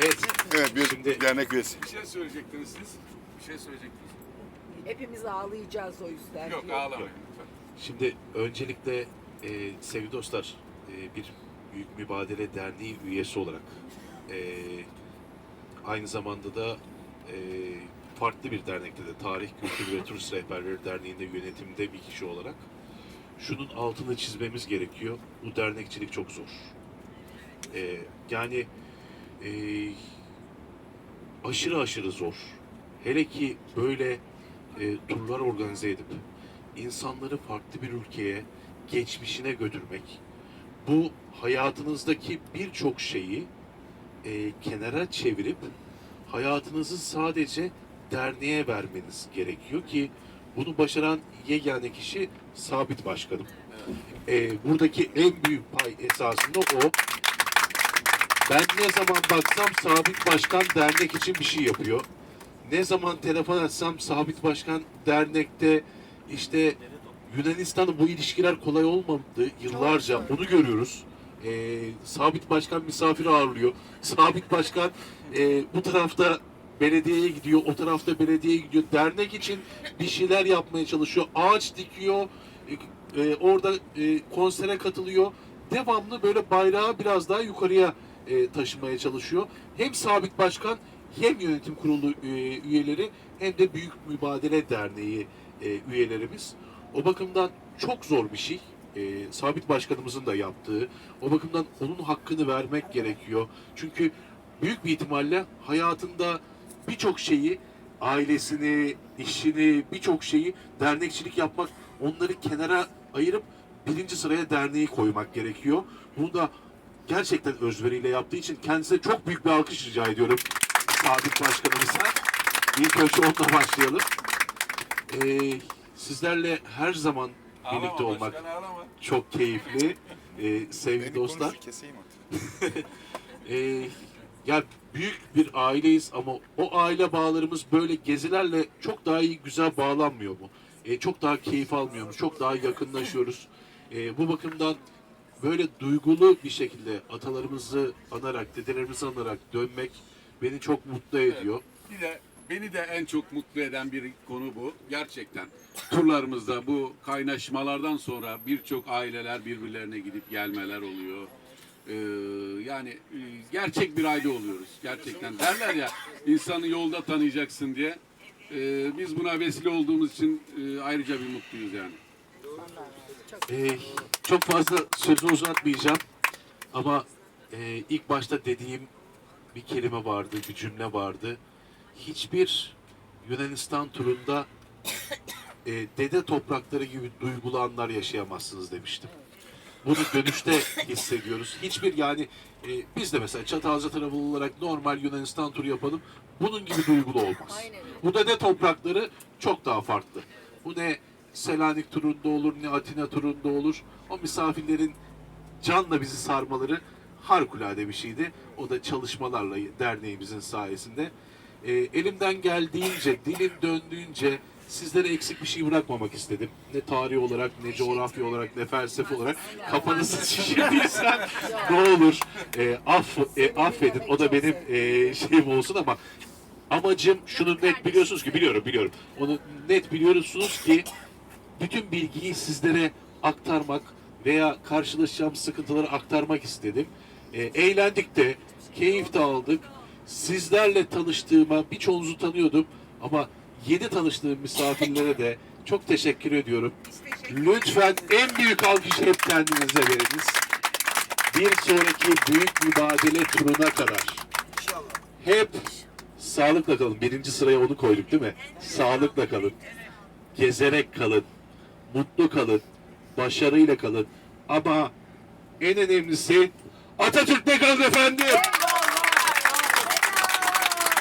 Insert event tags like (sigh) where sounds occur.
Evet. Evet bir Şimdi- dernek üyesi. Bir şey söyleyecektiniz siz. Bir şey söyleyecektiniz. Hepimiz ağlayacağız o yüzden. Yok ağlamayın lütfen. Şimdi öncelikle e, sevgili dostlar e, bir Büyük Mübadele Derneği üyesi olarak e, aynı zamanda da e, farklı bir dernekte de Tarih, Kültür ve Turist Rehberleri Derneği'nde yönetimde bir kişi olarak şunun altını çizmemiz gerekiyor. Bu dernekçilik çok zor. E, yani e, aşırı aşırı zor. Hele ki böyle e, turlar organize edip insanları farklı bir ülkeye, geçmişine götürmek, bu hayatınızdaki birçok şeyi e, kenara çevirip hayatınızı sadece derneğe vermeniz gerekiyor ki bunu başaran yegane kişi Sabit Başkanım. E, buradaki en büyük pay esasında o. Ben ne zaman baksam Sabit Başkan dernek için bir şey yapıyor. Ne zaman telefon açsam Sabit Başkan dernekte işte Yunanistan'ın bu ilişkiler kolay olmadı yıllarca. Onu görüyoruz. Ee, Sabit Başkan misafir ağırlıyor. (laughs) Sabit Başkan e, bu tarafta belediyeye gidiyor, o tarafta belediyeye gidiyor. Dernek için bir şeyler yapmaya çalışıyor. Ağaç dikiyor, e, e, orada e, konsere katılıyor. Devamlı böyle bayrağı biraz daha yukarıya e, taşımaya çalışıyor. Hem Sabit Başkan hem yönetim kurulu e, üyeleri hem de Büyük Mübadele Derneği e, üyelerimiz. O bakımdan çok zor bir şey. E, Sabit Başkanımızın da yaptığı. O bakımdan onun hakkını vermek gerekiyor. Çünkü büyük bir ihtimalle hayatında birçok şeyi, ailesini, işini, birçok şeyi dernekçilik yapmak, onları kenara ayırıp birinci sıraya derneği koymak gerekiyor. Bunu da gerçekten özveriyle yaptığı için kendisine çok büyük bir alkış rica ediyorum. Sabit Başkanımıza. İlk önce onunla başlayalım. Ee, sizlerle her zaman birlikte Ağlama olmak başkan ağlama. çok keyifli. Ee, sevgili Beni dostlar. konuşur. (laughs) Ee, ya büyük bir aileyiz ama o aile bağlarımız böyle gezilerle çok daha iyi güzel bağlanmıyor mu? Ee, çok daha keyif almıyor mu? Çok daha yakınlaşıyoruz. Ee, bu bakımdan böyle duygulu bir şekilde atalarımızı anarak, dedelerimizi anarak dönmek beni çok mutlu ediyor. Bir de beni de en çok mutlu eden bir konu bu. Gerçekten turlarımızda bu kaynaşmalardan sonra birçok aileler birbirlerine gidip gelmeler oluyor. Ee, yani e, gerçek bir aile oluyoruz gerçekten. Derler ya insanı yolda tanıyacaksın diye. Ee, biz buna vesile olduğumuz için e, ayrıca bir mutluyuz yani. Ee, çok fazla sözü uzatmayacağım ama e, ilk başta dediğim bir kelime vardı, bir cümle vardı. Hiçbir Yunanistan turunda e, dede toprakları gibi duygulu anlar yaşayamazsınız demiştim. Bunu dönüşte hissediyoruz. Hiçbir yani e, biz de mesela Çatalca tarafı olarak normal Yunanistan turu yapalım. Bunun gibi duygulu olmaz. Bu dede toprakları çok daha farklı. Bu ne Selanik turunda olur ne Atina turunda olur. O misafirlerin canla bizi sarmaları harikulade bir şeydi. O da çalışmalarla derneğimizin sayesinde. Ee, elimden geldiğince, dilim döndüğünce sizlere eksik bir şey bırakmamak istedim. Ne tarih olarak, ne coğrafya olarak, ne felsefe olarak. Kafanızı şişirdiysem ne olur e, aff, e, affedin. O da benim e, şeyim olsun ama amacım şunu net biliyorsunuz ki biliyorum biliyorum. Onu net biliyorsunuz ki bütün bilgiyi sizlere aktarmak veya karşılaşacağım sıkıntıları aktarmak istedim. E, eğlendik de, keyif de aldık. Sizlerle tanıştığıma birçoğunuzu tanıyordum ama yeni tanıştığım misafirlere de çok teşekkür ediyorum. Lütfen en büyük alkışı hep kendinize veriniz. Bir sonraki büyük mübadele turuna kadar hep sağlıkla kalın. Birinci sıraya onu koyduk değil mi? Sağlıkla kalın. Gezerek kalın. Mutlu kalın. Başarıyla kalın. Ama en önemlisi Atatürk'te kalın efendim.